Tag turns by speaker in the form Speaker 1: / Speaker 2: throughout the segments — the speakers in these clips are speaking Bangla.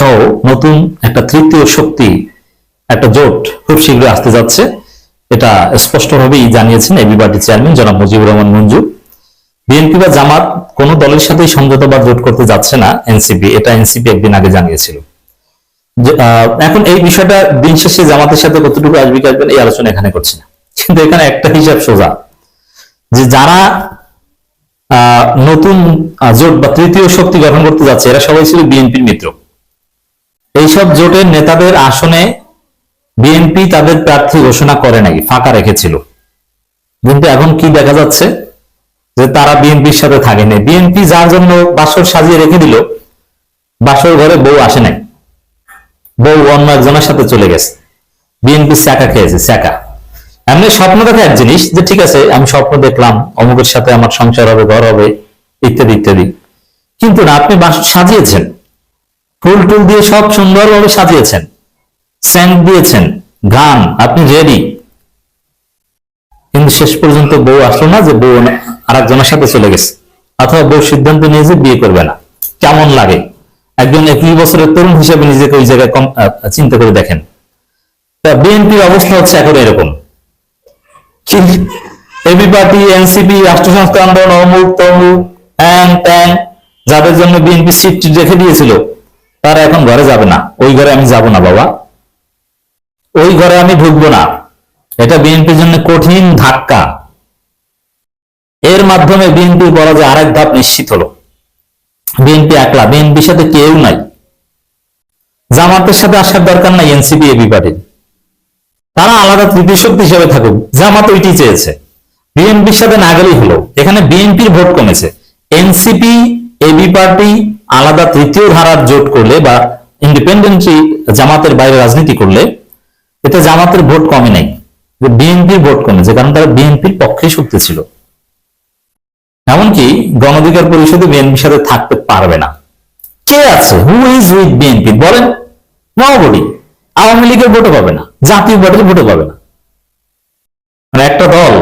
Speaker 1: সহ নতুন একটা তৃতীয় শক্তি, একটা জোট খুব শীঘ্রই আসতে যাচ্ছে। এটা স্পষ্টভাবেই জানিয়েছেন এবি পার্টি চেয়ারম্যান জনাব মুজিবুর রহমান মঞ্জু। বিএনপি বা জামাত কোনো দলের সাথেই সমঝোতা বা জোট করতে যাচ্ছে না এনসিপি এটা এনসিপি একদিন আগে জানিয়েছিল। এখন এই বিষয়টা দিন শেষে জামাতের সাথে কতটুকু আসবে কি আসবে এই আলোচনা এখানে করছি না। কিন্তু এখানে একটা হিসাব সোজা, যে যারা নতুন জোট বা তৃতীয় শক্তি গঠন করতে যাচ্ছে, এরা সবাই ছিল বিএনপির মিত্র। এইসব জোটের নেতাদের আসনে বিএনপি তাদের প্রার্থী ঘোষণা করে নাই ফাঁকা রেখেছিল। কিন্তু এখন কি দেখা যাচ্ছে? যে তারা বিএনপির সাথে থাকেনি। বিএনপি যার জন্য বাসর সাজিয়ে রেখে দিল, বাসর ঘরে বউ আসে নাই। বউ অন্য একজনের সাথে চলে গেছে। বিএনপি স্যাকা খেয়েছে, স্যাকা। এমনি স্বপ্ন দেখা এক জিনিস, যে ঠিক আছে, আমি স্বপ্ন দেখলাম, অমুকের সাথে আমার সংসার হবে, ঘর হবে, ইত্যাদি ইত্যাদি। কিন্তু না, আপনি বাসর সাজিয়েছেন। ফুল টুল দিয়ে সব সুন্দরভাবে সাজিয়েছেন। স্যান্ড দিয়েছেন। গান, আপনি রেডি কিন্তু শেষ পর্যন্ত বউ আসলো না যে বউ আর একজনের সাথে চলে গেছে। অথবা বউ সিদ্ধান্ত নিয়েছে বিয়ে করবে না। কেমন লাগে? একজন একুশ বছরের তরুণ হিসেবে নিজেকে ওই জায়গায় কম- চিন্তা করে দেখেন। তা বিএনপির অবস্থা হচ্ছে এখন এরকম। এবি পার্টি, এনসিপি রাষ্ট্র সংস্কার আন্দোলন, অমুক, তমুক হ্যাং ত্যাং যাদের জন্য বিএনপি সিট রেখে দিয়েছিল। তারা এখন ঘরে যাবে না। ওই ঘরে আমি যাব না, বাবা। ওই ঘরে আমি ঢুকবো না। এটা বিএনপির জন্য কঠিন ধাক্কা। এর মাধ্যমে বিএনপির পরাজয় আরেক ধাপ নিশ্চিত হলো। বিএনপি একলা, বিএনপির সাথে কেউ নাই। জামাতের সাথে আসার দরকার নাই এনসিপি এবি পার্টির তারা আলাদা তৃতীয় শক্তি হিসেবে থাকুক। জামাত ওইটি চেয়েছে। বিএনপির সাথে না গেলেই হলো। এখানে বিএনপির ভোট কমেছে। এনসিপি এবি পার্টি আলাদা তৃতীয় ধারার জোট করলে বা ইন্ডিপেন্ডেন্টলি জামাতের বাইরে রাজনীতি করলে, এতে জামাতের ভোট কমে নাই। বিএনপির ভোট কমেছে কারণ তারা বিএনপির পক্ষে শক্তি ছিল। এমনকি গণঅধিকার পরিষদে বিএনপির সাথে থাকতে পারবে না। কে আছে? Who is with B N P বলেন নবডি আওয়ামী লীগের ভোটও পাবে না, জাতীয় পার্টির ভোটও পাবে না। মানে একটা দল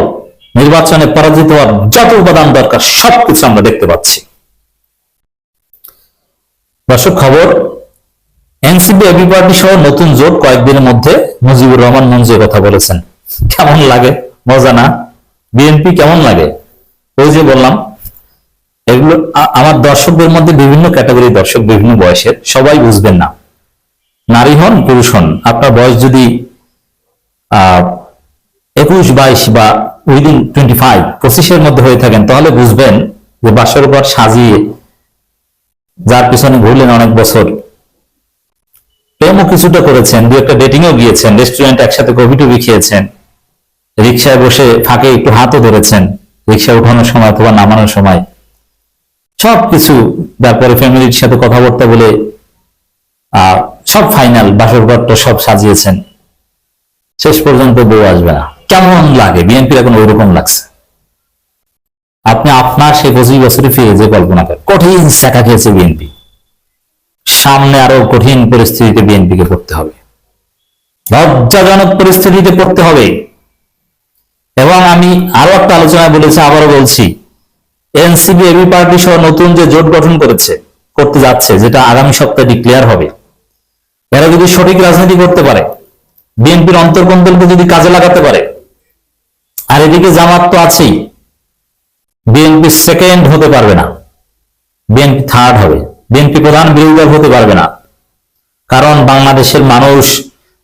Speaker 1: নির্বাচনে পরাজিত হওয়ার যত উপাদান দরকার, সবকিছু আমরা দেখতে পাচ্ছি। দর্শক খবর? এনসিপি এবি পার্টি সহ নতুন জোট কয়েকদিনের মধ্যে মুজিবুর রহমান মঞ্জু কথা বলেছেন। কেমন লাগে? মজা না? বিএনপি কেমন লাগে? ওই যে বললাম, এগুলো আমার দর্শকদের মধ্যে বিভিন্ন ক্যাটাগরি দর্শক, বিভিন্ন বয়সের, সবাই বুঝবেন না। নারী হন, পুরুষ হন, আপনার বয়স যদি একুশ, বাইশ বা উইদিন টোয়েন্টি ফাইভ পঁচিশের মধ্যে হয়ে থাকেন, তাহলে বুঝবেন যে বাসর ঘর সাজিয়ে যার পিছনে ঘুরলেন অনেক বছর। প্রেমও কিছুটা করেছেন, দু একটা ডেটিংও গিয়েছেন রেস্টুরেন্ট একসাথে কফি টবি খেয়েছেন, রিক্সায় বসে ফাঁকে একটু হাতও ধরেছেন, রিক্সা উঠানোর সময় অথবা নামানোর সময়। সবকিছু তারপরে ফ্যামিলির সাথে কথাবার্তা বলে সব ফাইনাল বাসর ঘরটা সব সাজিয়েছেন। শেষ পর্যন্ত বউ আসবে কেমন লাগে? বিএনপির এখন ওইরকম লাগছে। আপনি আপনার সেই পঁচিশ বছরে ফিরে যে কল্পনা করেন কঠিন শেখা খেয়েছে বিএনপি। সামনে আরও কঠিন পরিস্থিতিতে বিএনপিকে পড়তে হবে। লজ্জাজনক পরিস্থিতিতে পড়তে হবে। এবং আমি আরও একটা আলোচনায় বলেছি, আবারও বলছি, এনসিপি, এবি পার্টি সহ নতুন যে জোট গঠন করেছে, করতে যাচ্ছে, যেটা আগামী সপ্তাহে ডিক্লেয়ার হবে। এরা যদি সঠিক রাজনীতি করতে পারে, বিএনপির অন্তর্কন্দলকে যদি কাজে লাগাতে পারে, আর এদিকে জামাত তো আছেই বিএনপি সেকেন্ড হতে পারবে না। বিএনপি থার্ড হবে। বিএনপি প্রধান বিরোধী দল হতে পারবে না। কারণ বাংলাদেশের মানুষ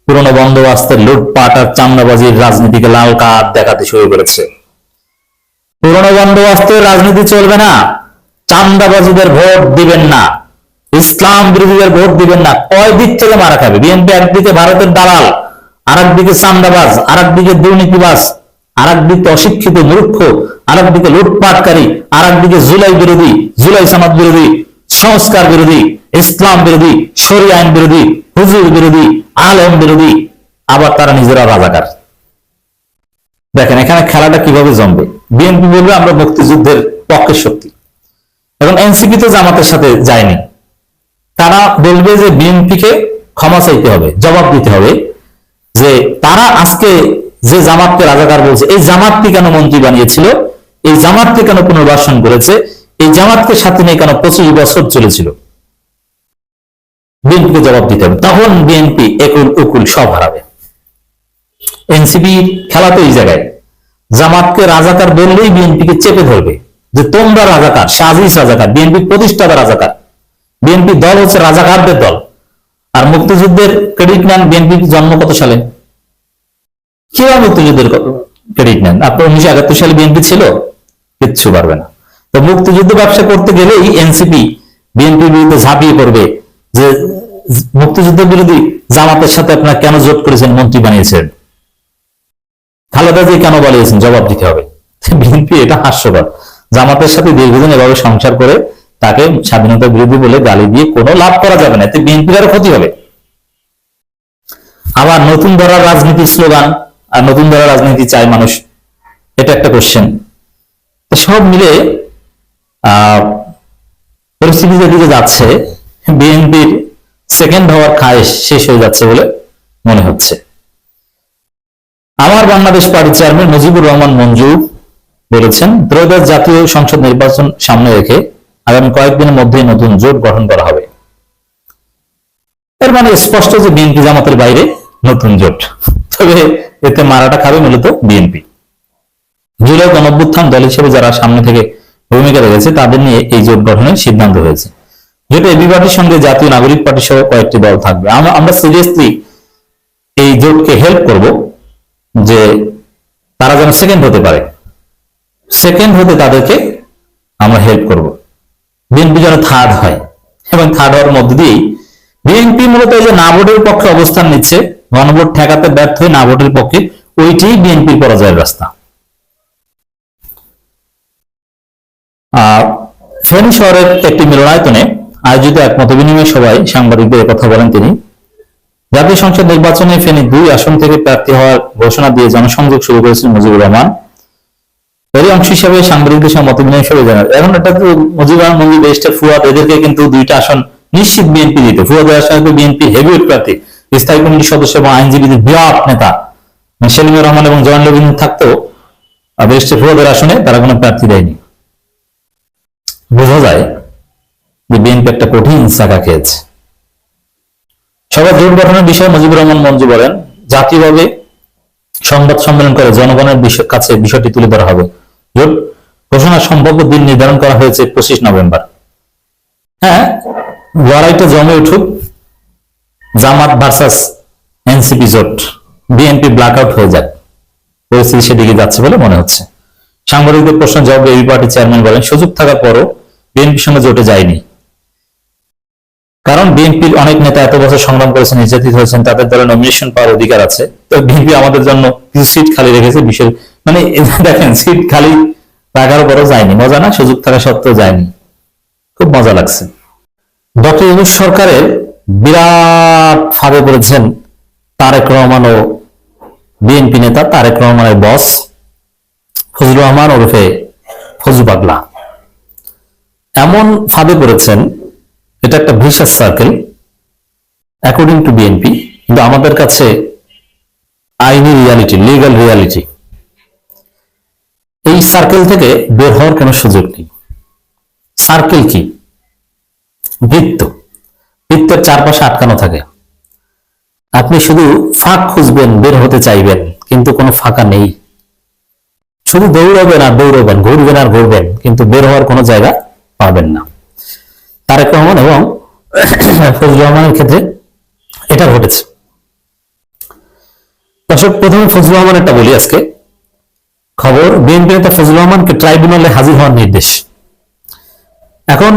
Speaker 1: পুরনো বন্দোবস্তের লুটপাট আর চামড়াবাজির রাজনীতিকে লাল কার্ড দেখাতে শুরু করেছে। পুরনো বন্দোবস্তের রাজনীতি চলবে না। চান্দাবাজিদের ভোট দিবেন না। ইসলাম বিরোধীদের ভোট দিবেন না। কয় দিক থেকে মারা খাবে? বিএনপি একদিকে ভারতের দালাল আর একদিকে চান্দাবাজ আর একদিকে দুর্নীতিবাজ। আর একদিকে অশিক্ষিত মূর্খ আর একদিকে লুটপাটকারী আর একদিকে জুলাই বিরোধী, জুলাই সমাজ বিরোধী, সংস্কার বিরোধী, ইসলাম বিরোধী শরী আইন বিরোধী, হুজুর বিরোধী, আলম বিরোধী, আবার তারা নিজেরা রাজাকার। দেখেন, এখানে খেলাটা কীভাবে জমবে? বিএনপি বলবে, আমরা মুক্তিযুদ্ধের পক্ষের শক্তি। এখন এনসিপি তো জামাতের সাথে যায়নি। তারা বলবে যে বিএনপি কে ক্ষমা চাইতে হবে, জবাব দিতে হবে যে তারা আজকে যে জামাতকে রাজাকার বলছে, এই জামাতকে কেন মন্ত্রী বানিয়েছিল? এই জামাতকে কেন পুনর্বাসন করেছে? এই জামাতকে সাথে নিয়ে কেন পঁচিশ বছর চলেছিল? বিএনপিকে জবাব দিতে হবে। তখন বিএনপি একুল উকুল সব হারাবে। এনসিপি খেলা তো এই জায়গায়। জামাতকে রাজাকার বললেই বিএনপিকে চেপে ধরবে। যে তোমরা রাজাকার, সাজিস রাজাকার, বিএনপি প্রতিষ্ঠাতা রাজাকার। বিএনপি দল হচ্ছে রাজাকারদের দল। আর মুক্তিযুদ্ধের ক্রেডিট নেন বিএনপি জন্ম কত সালে? কীভাবে মুক্তিযুদ্ধের ক্রেডিট নেন? আপনার উনিশশো একাত্তর সালে বিএনপি ছিল, কিচ্ছু পারবে না। তো মুক্তিযুদ্ধ ব্যবসা করতে গেলেই এনসিপি বিএনপির বিরুদ্ধে ঝাঁপিয়ে পড়বে যে মুক্তিযুদ্ধ বিরোধী জামাতের সাথে আপনারা কেন জোট করেছেন, মন্ত্রী বানিয়েছেন? খালেদা জি কেন বলিয়েছেন জবাব দিতে হবে। বিএনপি এটা হাস্যকর। জামাতের সাথে দীর্ঘদিন এভাবে সংসার করে তাকে স্বাধীনতা বিরোধী বলে গালি দিয়ে কোনো লাভ করা যাবে না। এতে বিএনপির আরও ক্ষতি হবে। আবার নতুন ধরার রাজনীতির স্লোগান আর নতুন ধরার রাজনীতি চায় মানুষ। এটা একটা কোশ্চেন সব মিলে পরিস্থিতি যেদিকে যাচ্ছে, বিএনপির সেকেন্ড হওয়ার খায়েশ শেষ হয়ে যাচ্ছে বলে মনে হচ্ছে। আমার বাংলাদেশ পার্টির চেয়ারম্যান মুজিবুর রহমান মঞ্জু বলেছেন, ত্রয়োদশ জাতীয় সংসদ নির্বাচন সামনে রেখে আগামী কয়েকদিনের মধ্যেই নতুন জোট গঠন করা হবে। এর মানে স্পষ্ট যে বিএনপি জামাতের বাইরে নতুন জোট। তবে এতে মারাটা খাবে মূলত বিএনপি। জুলাই গণঅভ্যুত্থান দল হিসেবে যারা সামনে থেকে ভূমিকা রেখেছে, তাদের নিয়ে এই জোট গঠনের সিদ্ধান্ত হয়েছে। জোটে এবি পার্টির সঙ্গে জাতীয় নাগরিক পার্টি সহ কয়েকটি দল থাকবে। আমরা- সিরিয়াসলি এই জোটকে হেল্প করব যে তারা যেন সেকেন্ড হতে পারে। সেকেন্ড হতে তাদেরকে আমরা হেল্প করব। বিএনপি যেন থার্ড হয়। এবং থার্ড হওয়ার মধ্য দিয়েই বিএনপি মূলত এই যে না পক্ষে অবস্থান নিচ্ছে গণভোট ঠেকাতে ব্যর্থ হয়ে না ভোটের পক্ষে, ওইটাই বিএনপির পরাজয়ের রাস্তা। ফেনী শহরের একটি মিলনায়তনে আয়োজিত এক মত বিনিময় সভায় সাংবাদিকদের কথা বলেন তিনি। জাতীয় সংসদ নির্বাচনে ফেনী দুই আসন থেকে প্রার্থী হওয়ার ঘোষণা দিয়ে জনসংযোগ শুরু করেছেন মুজিবুর রহমান। এরই অংশ হিসাবে সাংবাদিকদের সঙ্গে মত বিনিময় সভায় জানান। এখন এটা তো মুজিবুর রহমান মঞ্জুর বেস্টার ফুয়াদ, এদেরকে কিন্তু দুইটা আসন নিশ্চিত বিএনপি দিতে। ফুয়াদের আসনে তো বিএনপি হেভিওয়েট প্রার্থী স্থায়ী কমিটির সদস্য এবং আইনজীবীদের বিরাট নেতা। সেলিমুর রহমান এবং জওয়ান লবিন থাকতেও বেস্টার ফুয়াদের আসনে, তারা কোনো প্রার্থী দেয়নি। বোঝা যায় যে বিএনপি একটা কঠিন চাকা খেয়েছে। সবাই জোট গঠনের বিষয়ে মুজিবুর রহমান মঞ্জু বলেন, জাতীয়ভাবে সংবাদ সম্মেলন করে জনগণের কাছে বিষয়টি তুলে ধরা হবে। জোট, ঘোষণার সম্ভাব্য দিন নির্ধারণ করা হয়েছে পঁচিশ নভেম্বর। হ্যাঁ লড়াইটা জমে উঠুক জামাত ভার্সাস এনসিপি জোট, বিএনপি ব্ল্যাকআউট হয়ে যাক। পরিস্থিতি সেদিকে যাচ্ছে বলে মনে হচ্ছে। সাংবাদিকদের প্রশ্ন জবাবে এই পার্টি চেয়ারম্যান বলেন, সুযোগ থাকার পরও বিএনপির সঙ্গে জোটে যায়নি। কারণ বিএনপির অনেক নেতা এত বছর সংগ্রাম করেছেন, নির্যাতিত হয়েছেন, তাদের দলে নমিনেশন পাওয়ার অধিকার আছে। তো বিএনপি আমাদের জন্য কিছু সিট খালি রেখেছে, বিশেষ মানে দেখেন সিট খালি রাখার পরও যায়নি। মজা না, সুযোগ থাকা সত্ত্বেও যায়নি। খুব মজা লাগছে। ডক্টর ইউনুস সরকারের বিরাট ফাঁদে পড়েছেন তারেক রহমান ও বিএনপি নেতা তারেক রহমানের বস ফজলুর রহমান ওরফে ফজু পাগলা। এমন ফাঁদে পড়েছেন, এটা একটা vicious circle according to BNP কিন্তু আমাদের কাছে আইনি রিয়ালিটি লিগাল রিয়ালিটি এই সার্কেল থেকে বের হওয়ার কোনো সুযোগ নেই। সার্কেল কি? বৃত্ত। বৃত্তের চারপাশে আটকানো থাকে। আপনি শুধু ফাঁক খুঁজবেন, বের হতে চাইবেন, কিন্তু কোনো ফাঁকা নেই। শুধু দৌড়াবেন আর দৌড়াবেন, ঘুরবেন আর ঘুরবেন, কিন্তু বের হওয়ার কোনো জায়গা পাবেন না। তারেক রহমান এবং ফজলুর রহমানের ক্ষেত্রে এটা ঘটেছে। দর্শক, প্রথমে ফজলুর রহমানেরটা বলি আজকে। খবর, বিএনপি নেতা ফজলুর রহমানকে ট্রাইব্যুনালে হাজির হওয়ার নির্দেশ। এখন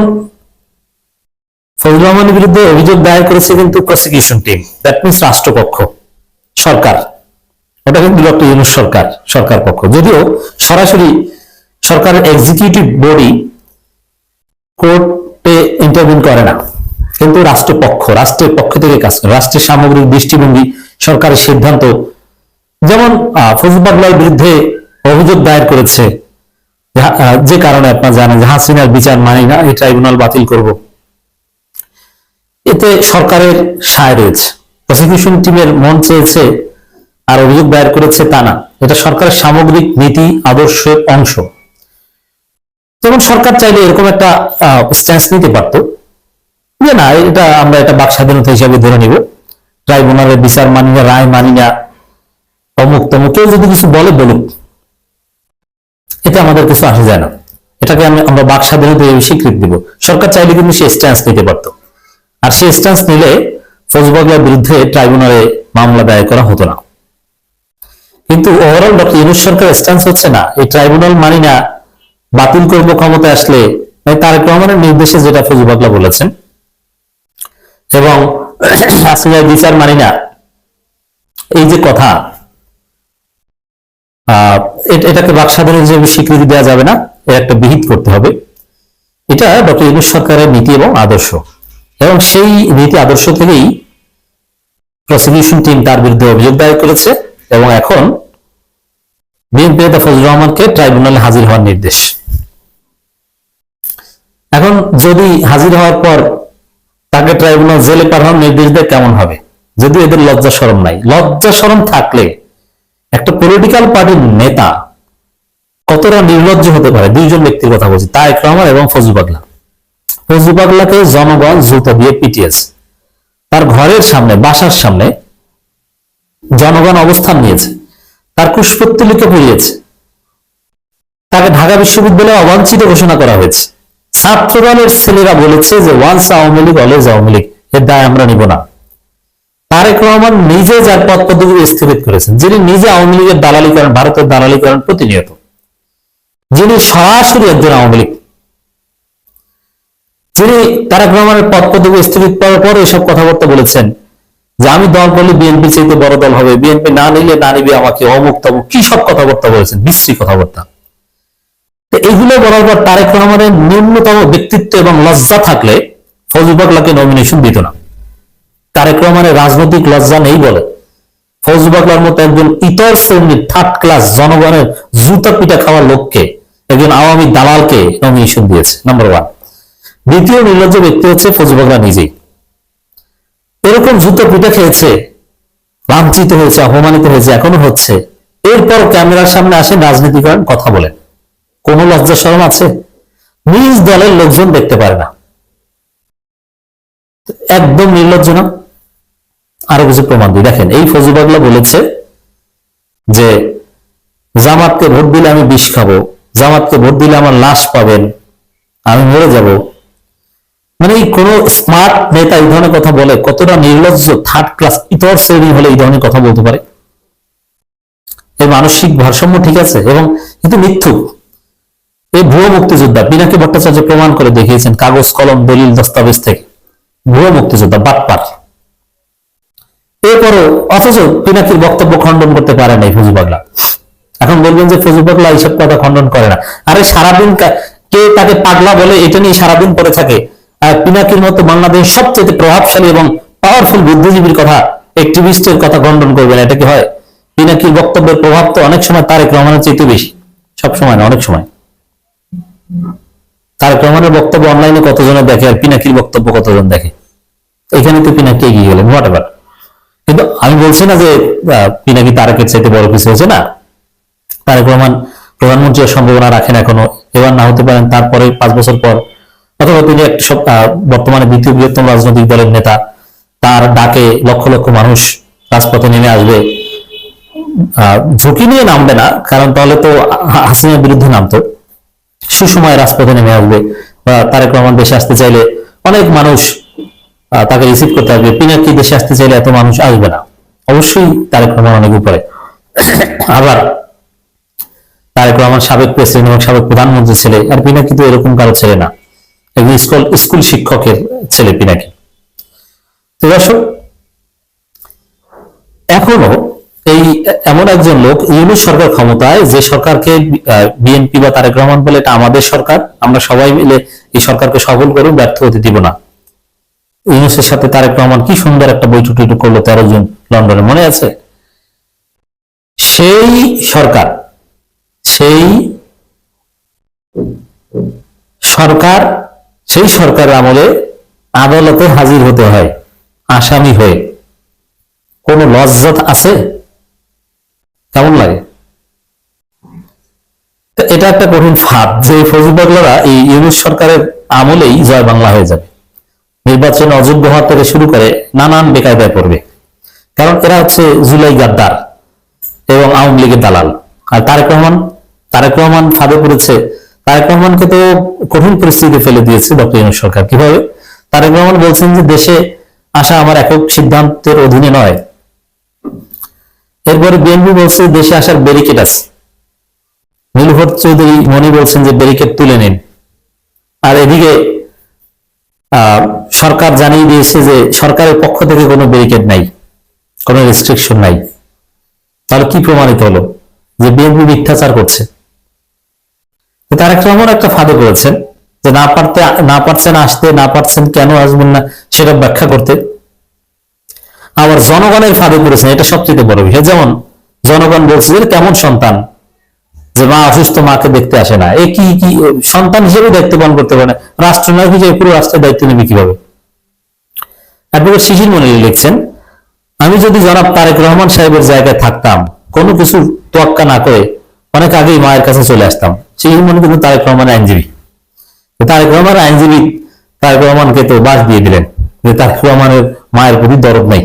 Speaker 1: ফজলুর রহমানের বিরুদ্ধে অভিযোগ দায়ের করেছে কিন্তু প্রসিকিউশন টিম দ্যাট মিনস রাষ্ট্রপক্ষ সরকার। ওটা কিন্তু ডক্টর ইউনুস সরকার সরকার পক্ষ। যদিও সরাসরি সরকারের এক্সিকিউটিভ বডি কোর্টে ইন্টারভিউ করে না। কিন্তু রাষ্ট্রপক্ষ রাষ্ট্রের পক্ষ থেকে কাজ করে। রাষ্ট্রের সামগ্রিক দৃষ্টিভঙ্গি সরকারের সিদ্ধান্ত। যেমন আহ, ফজল বিরুদ্ধে অভিযোগ দায়ের করেছে। যে কারণে আপনার জানেন যে হাসিনার বিচার মানি না এই ট্রাইব্যুনাল বাতিল করব। এতে সরকারের সায় রয়েছে। প্রসিকিউশন টিমের মন চেয়েছে আর অভিযোগ দায়ের করেছে তা না। এটা সরকারের সামগ্রিক নীতি, আদর্শের অংশ। যেমন সরকার চাইলে এরকম একটা স্ট্যান্স নিতে পারত। যে না, এটা আমরা এটা বাক স্বাধীনতা হিসাবে ধরে নিব। ট্রাইব্যুনালের বিচার মানি না রায় মানি না অমুক তমুক, কেউ যদি কিছু বলে, বলুক। এটা আমাদের কিছু আসে যায় না। এটাকে আমরা বাক স্বাধীনতা হিসেবে স্বীকৃতি দিব। সরকার চাইলে কিন্তু সে স্ট্যান্স নিতে পারত। আর সে স্ট্যান্স নিলে ফৌজবাগলার বিরুদ্ধে ট্রাইব্যুনালে মামলা দায়ের করা হতো না। কিন্তু ওভারঅল ডক্টর ইউনুস সরকার স্ট্যান্স হচ্ছে না। এই ট্রাইব্যুনাল মানি না, বাতিল করব ক্ষমতা আসলে তারেক রহমানের নির্দেশে যেটা ফৌজবাগলা বলেছেন, এবং আসলে বিচার মানি না। এই যে কথা এটাকে বাক স্বাধীনতা হিসেবে স্বীকৃতি দেওয়া যাবে না, এর একটা বিহিত করতে হবে। এটা ডক্টর ইউনুস সরকারের নীতি এবং আদর্শ। এবং সেই নীতি আদর্শ থেকেই প্রসিকিউশন টিম তার বিরুদ্ধে অভিযোগ দায়ের করেছে এবং এখন বিএনপি নেতা ফজলুর রহমানকে ট্রাইব্যুনালে হাজির হওয়ার নির্দেশ। এখন যদি হাজির হওয়ার পর তাকে ট্রাইব্যুনাল জেলে পাঠানোর নির্দেশ দেয় কেমন হবে? যদি এদের লজ্জা শরম নাই। লজ্জা শরম থাকলে একটা পলিটিক্যাল পার্টির নেতা কতটা নির্লজ্জ হতে পারে? দুইজন ব্যক্তির কথা বলছি, তারেক রহমান এবং ফজলু পাগলা ফজলু পাগলাকে জনগণ জুতা দিয়ে পিটিয়েছে। তার ঘরের সামনে, বাসার সামনে জনগণ অবস্থান নিয়েছে। তার কুশপুত্তলিকে পুড়িয়েছে তাকে ঢাকা বিশ্ববিদ্যালয়ে অবাঞ্ছিত ঘোষণা করা হয়েছে। ছাত্র দলের ছেলেরা বলেছে যে ওয়ান্স আওয়ামী লীগ অলওয়েজ আওয়ামী লীগ, এর দায় আমরা নিব না। তারেক রহমান নিজে যার পদ পদবি স্থগিত করেছেন, যিনি নিজে আওয়ামী লীগের দালালি করেন ভারতের দালালি করেন প্রতিনিয়ত। যিনি সরাসরি একজন আওয়ামী লীগ যিনি তারেক রহমানের পদ পদবি স্থগিত করার পর এসব কথাবার্তা বলেছেন যে আমি দল করলে বিএনপি চাইতে বড় দল হবে। বিএনপি না নিলে না নিবে আমাকে অমুক তমুক। কি সব কথাবার্তা বলেছেন? বিশ্রী কথাবার্তা। তো এইগুলো বলার পর তারেক রহমানের ন্যূনতম ব্যক্তিত্ব এবং লজ্জা থাকলে ফজল বাগলাকে নমিনেশন দিত না। তারেক রহমানের রাজনৈতিক লজ্জা নেই বলে। ফজল বাগলার মতো একজন ইতর শ্রেণির থার্ড ক্লাস জনগণের জুতা পিটা খাওয়ার লোককে একজন আওয়ামী দালালকে নমিনেশন দিয়েছে নাম্বার ওয়ান দ্বিতীয় নির্লজ্জ ব্যক্তি হচ্ছে ফজল নিজেই। এরকম জুতো পিঠে খেয়েছে, লাঞ্ছিত হয়েছে, অপমানিত হয়েছে, এখনও হচ্ছে। এরপর ক্যামেরার সামনে আসে রাজনীতি করেন কথা বলেন কোন লজ্জা শরম আছে? নিজ দলের লোকজন দেখতে পারে না। একদম নির্লজ্জ না? আরও কিছু প্রমাণ দিই। দেখেন, এই ফজিবাগলা বলেছে যে, জামাতকে ভোট দিলে আমি বিষ খাব, জামাতকে ভোট দিলে আমার লাশ পাবেন, আমি মরে যাব। মানে কোন স্মার্ট নেতা এই ধরনের কথা বলে, কতটা নির্লজ্জ থার্ড ক্লাস ইতর শ্রেণি হলে এই ধরনের কথা বলতে পারে? এই মানসিক ভারসাম্য ঠিক আছে এবং কিন্তু মিথ্যুক এই ভুয়ো মুক্তিযোদ্ধা পিনাকি ভট্টাচার্য প্রমাণ করে দেখিয়েছেন কাগজ, কলম, দলিল, দস্তাবেজ থেকে। ভুয়ো মুক্তিযোদ্ধা বাটপার। এরপরও অথচ পিনাকির বক্তব্য খণ্ডন করতে পারে নাই ফজু পাগলা এখন বলবেন যে ফজু পাগলা এইসব কথা খণ্ডন করে না। আরে সারাদিন কে তাকে পাগলা বলে, এটা নিয়ে সারাদিন পড়ে থাকে। পিনাকির মতো বাংলাদেশের সবচেয়ে প্রভাবশালী এবং পাওয়ারফুল বুদ্ধিজীবীর কথা অ্যাক্টিভিস্টের কথা খণ্ডন করবেন, এটা কি হয়? পিনাকির বক্তব্যের প্রভাব তো অনেক সময় তারেক রহমানের চাইতে বেশি। সব সময় না, অনেক সময়। তারেক রহমানের বক্তব্য অনলাইনে কতজনে দেখে আর পিনাকির বক্তব্য কতজন দেখে? এখানে তো পিনাকি এগিয়ে গেলেন হোয়াট এভার কিন্তু আমি বলছি না যে পিনাকি তারেকের চাইতে বড় কিছু হয়েছে, না। তারেক রহমান প্রধানমন্ত্রী সম্ভাবনা রাখেন এখনও। এবার না হতে পারেন, তারপরে পাঁচ বছর পর অথবা তিনি আহ, বর্তমানে দ্বিতীয় বৃহত্তম রাজনৈতিক দলের নেতা তার ডাকে লক্ষ লক্ষ মানুষ রাজপথে নেমে আসবে। ঝুঁকি নিয়ে নামবে না কারণ তাহলে তো হাসিনার বিরুদ্ধে নামতো। সুসময় রাজপথে নেমে আসবে। বা তারেক রহমান দেশে আসতে চাইলে অনেক মানুষ তাকে রিসিভ করতে আসবে। পিনাকি দেশে আসতে চাইলে এত মানুষ আসবে না। অবশ্যই তারেক রহমান অনেক উপরে। আবার তারেক রহমান সাবেক প্রেসিডেন্ট এবং সাবেক প্রধানমন্ত্রী ছেলে। আর পিনাকি তো এরকম কারও ছেলে না। একজন স্কুল স্কুল শিক্ষকের ছেলে পিনাকি তো দর্শক, এখনও এই, এমন একজন লোক, ইউনুস সরকার ক্ষমতায়, যে সরকারকে বিএনপি বা তারেক রহমান বলে এটা আমাদের সরকার, আমরা সবাই মিলে এই সরকারকে সফল করুন ব্যর্থ হতে দিব না। ইউনুসের সাথে তারেক রহমান কি সুন্দর একটা বৈঠক করল তেরো জুন লন্ডনে, মনে আছে? সেই সরকার সেই সরকার সেই সরকারের আমলে আদালতে হাজির হতে হয়, আসামি হয়ে। কোন লজ্জত আছে? কেমন লাগে? এটা একটা কঠিন ফাঁদ যে ফজিবাগলারা এই ইউনুস সরকারের আমলেই জয় বাংলা হয়ে যাবে। নির্বাচনে অযোগ্য হওয়ার থেকে শুরু করে নানান বেকায়দায় পড়বে। কারণ এরা হচ্ছে জুলাই গাদ্দার এবং আওয়ামী লীগের দালাল। আর তারেক রহমান? তারেক রহমান ফাঁদে পড়েছে তারেক রহমানকে তো কঠিন পরিস্থিতিতে ফেলে দিয়েছে ডক্টর সরকার। কীভাবে? তারেক রহমান বলছেন যে দেশে আসা আমার একক সিদ্ধান্তের অধীনে নয়। এরপরে বিএনপি বলছে দেশে আসার ব্যারিকেড আছে। নীলুফর চৌধুরী মনি বলছেন যে ব্যারিকেড তুলে নিন। আর এদিকে সরকার জানিয়ে দিয়েছে যে সরকারের পক্ষ থেকে কোনো ব্যারিকেড নাই, কোনো রেস্ট্রিকশন নাই। তাহলে কি প্রমাণিত হলো? যে বিএনপি মিথ্যাচার করছে। তারেক রহমান একটা ফাঁদে পড়েছেন যে না পারতে, না পারছেন আসতে, না পারছেন কেন আসবেন না সেটা ব্যাখ্যা করতে। আবার জনগণের ফাঁদে পড়েছেন, এটা সবচেয়ে বড় বিষয়। যেমন জনগণ বলছে যে কেমন সন্তান? যে মা অসুস্থ, মাকে দেখতে আসে না। এ কি কি, সন্তান হিসেবে দায়িত্ব পালন করতে পারে না। রাষ্ট্রনায়ক হিসেবে পুরো রাষ্ট্রের দায়িত্ব নেবে কীভাবে? অ্যাডভোকেট শিশির মনির লিখছেন, আমি যদি জনাব তারেক রহমান সাহেবের জায়গায় থাকতাম, কোনো কিছু তোয়াক্কা না করে অনেক আগেই মায়ের কাছে চলে আসতাম। শিশির মনি কিন্তু তারেক রহমানের আইনজীবী। তারেক রহমানের আইনজীবী, তারেক রহমানকে তো বাস দিয়ে দিলেন যে তারেক রহমানের মায়ের প্রতি দরদ নাই।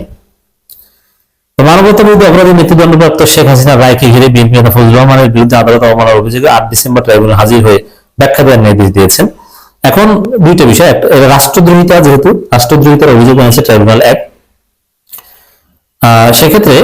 Speaker 1: তো মানবতার বিরুদ্ধে অপরাধী মৃত্যুদণ্ডপ্রাপ্ত শেখ হাসিনার রায়কে ঘিরে বিএনপি নেতা ফজলুর রহমানের বিরুদ্ধে আদালত অবমাননার অভিযোগে আট ডিসেম্বর ট্রাইব্যুনাল হাজির হয়ে ব্যাখ্যা দেওয়ার নির্দেশ দিয়েছেন। এখন দুইটা বিষয় রাষ্ট্রদ্রোহিতা যেহেতু, রাষ্ট্রদ্রোহিতার অভিযোগ আনছে ট্রাইব্যুনাল এক। সেক্ষেত্রে